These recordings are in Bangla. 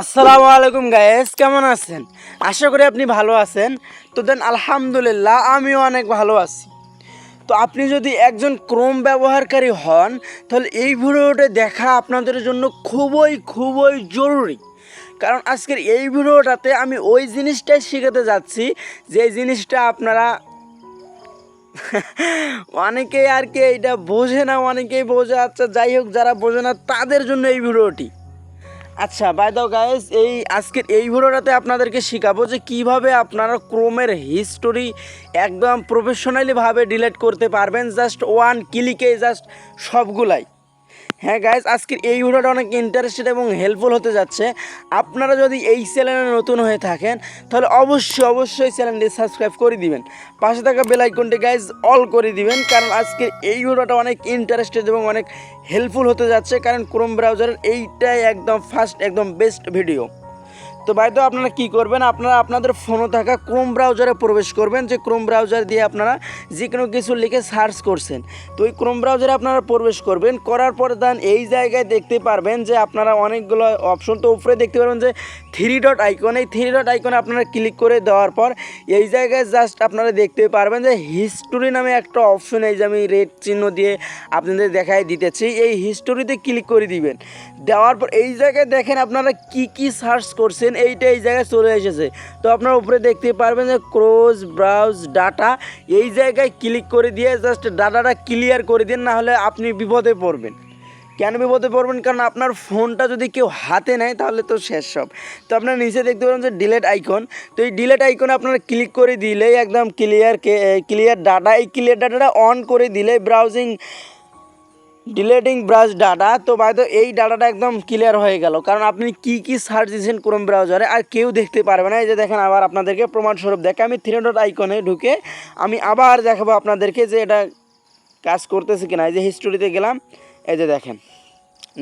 আসসালামু আলাইকুম গায়েস কেমন আছেন? আশা করি আপনি ভালো আছেন। তো দেন, আলহামদুলিল্লাহ, আমিও অনেক ভালো আছি। তো আপনি যদি একজন ক্রোম ব্যবহারকারী হন, তাহলে এই ভিডিওটা দেখা আপনাদের জন্য খুবই খুবই জরুরি। কারণ আজকের এই ভিডিওটাতে আমি ওই জিনিসটাই শেখাতে যাচ্ছি, যে জিনিসটা আপনারা অনেকেই আর কি এইটা বোঝে না, অনেকেই বোঝে আচ্ছা যাই হোক, যারা বোঝে না, তাদের জন্য এই ভিডিওটি। আচ্ছা বাই দাও গাইস এই আজকের এই ভিডিওটাতে আপনাদেরকে শেখাবো যে কীভাবে আপনারা ক্রোমের হিস্টোরি একদম প্রফেশনালিভাবে ডিলিট করতে পারবেন জাস্ট ওয়ান ক্লিকে জাস্ট সবগুলাই। হ্যাঁ গাইজ আজকের এই ভিডিওটা অনেক ইন্টারেস্টেড এবং হেল্পফুল হতে যাচ্ছে। আপনারা যদি এই চ্যানেলে নতুন হয়ে থাকেন, তাহলে অবশ্যই অবশ্যই চ্যানেলটি সাবস্ক্রাইব করে দিবেন। পাশে থাকা বেল আইকনটি গাইজ অল করে দিবেন, কারণ আজকের এই ভিডিওটা অনেক ইন্টারেস্টেড এবং অনেক হেল্পফুল হতে যাচ্ছে, কারণ ক্রোম ব্রাউজারের এইটাই একদম ফার্স্ট একদম বেস্ট ভিডিও তো ভাই, তো আপনারা কী করবেন? আপনারা আপনাদের ফোনে থাকা ক্রোম ব্রাউজারে প্রবেশ করবেন। যে ক্রোম ব্রাউজার দিয়ে আপনারা যে কোনো কিছু লিখে সার্চ করছেন। তো ওই ক্রোম ব্রাউজারে আপনারা প্রবেশ করবেন। করার পর দেন এই জায়গায় দেখতে পারবেন যে আপনারা অনেকগুলো অপশন তো উপরে দেখতে পারবেন যে থ্রি ডট আইকন এই থ্রি ডট আইকনে আপনারা ক্লিক করে দেওয়ার পর এই জায়গায় জাস্ট আপনারা দেখতে পারবেন যে হিস্টোরি নামে একটা অপশন এই যে আমি রেড চিহ্ন দিয়ে আপনাদের দেখাই দিতেছি। এই হিস্টোরিতে ক্লিক করে দিবেন। দেওয়ার পর এই জায়গায় দেখেন আপনারা কি কি সার্চ করছেন। এইটা এই জায়গায় চলে এসেছে। তো আপনারা উপরে দেখতে পারবেন যে ক্রোজ ব্রাউজ ডাটা, এই জায়গায় ক্লিক করে দিয়ে জাস্ট ডাটাটা ক্লিয়ার করে দিন, না হলে আপনি বিপদে পড়বেন। কেন বিপদে পড়বেন? কারণ আপনার ফোনটা যদি কেউ হাতে নেয়, তাহলে তো শেষ সব। তো আপনারা নিচে দেখতে পারেন যে ডিলেট আইকন তো এই ডিলেট আইকনে আপনারা ক্লিক করে দিলেই একদম ক্লিয়ার ক্লিয়ার ডাটা এই ক্লিয়ার ডাটাটা অন করে দিলে ব্রাউজিং ডিলেটিং ব্রাউজ ডাটা তো বাইতো এই ডাটাটা একদম ক্লিয়ার হয়ে গেল। কারণ আপনি কি কি সার্চ দিয়েছেন ক্রোম ব্রাউজারে আর কেউ দেখতে পারবে না। এই যে দেখেন, আবার আপনাদেরকে প্রমাণস্বরূপ দেখে আমি থ্রি ডট আইকনে ঢুকে আমি আবার দেখাবো আপনাদেরকে যে এটা কাজ করতেছে কিনা। এই যে হিস্টোরিতে গেলাম, এই যে দেখেন,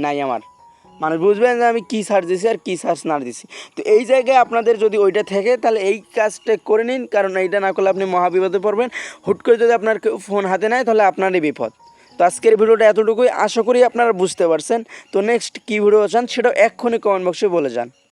নাই আমার। মানুষ বুঝবেন যে আমি কী সার্চ দিছি আর কী সার্চ না দিছি। তো এই জায়গায় আপনাদের যদি ওইটা থাকে, তাহলে এই কাজটা করে নিন। কারণ এইটা না করলে আপনি মহাবিপদে পড়বেন। হুট করে যদি আপনার কেউ ফোন হাতে নেয়, তাহলে আপনারই বিপদ। তো আজকের ভিডিওটা এতটুকুই। আশা করি আপনারা বুঝতে পারছেন। তো নেক্সট কী ভিডিও চান, সেটাও এক্ষুনি কমেন্ট বক্সে বলে যান।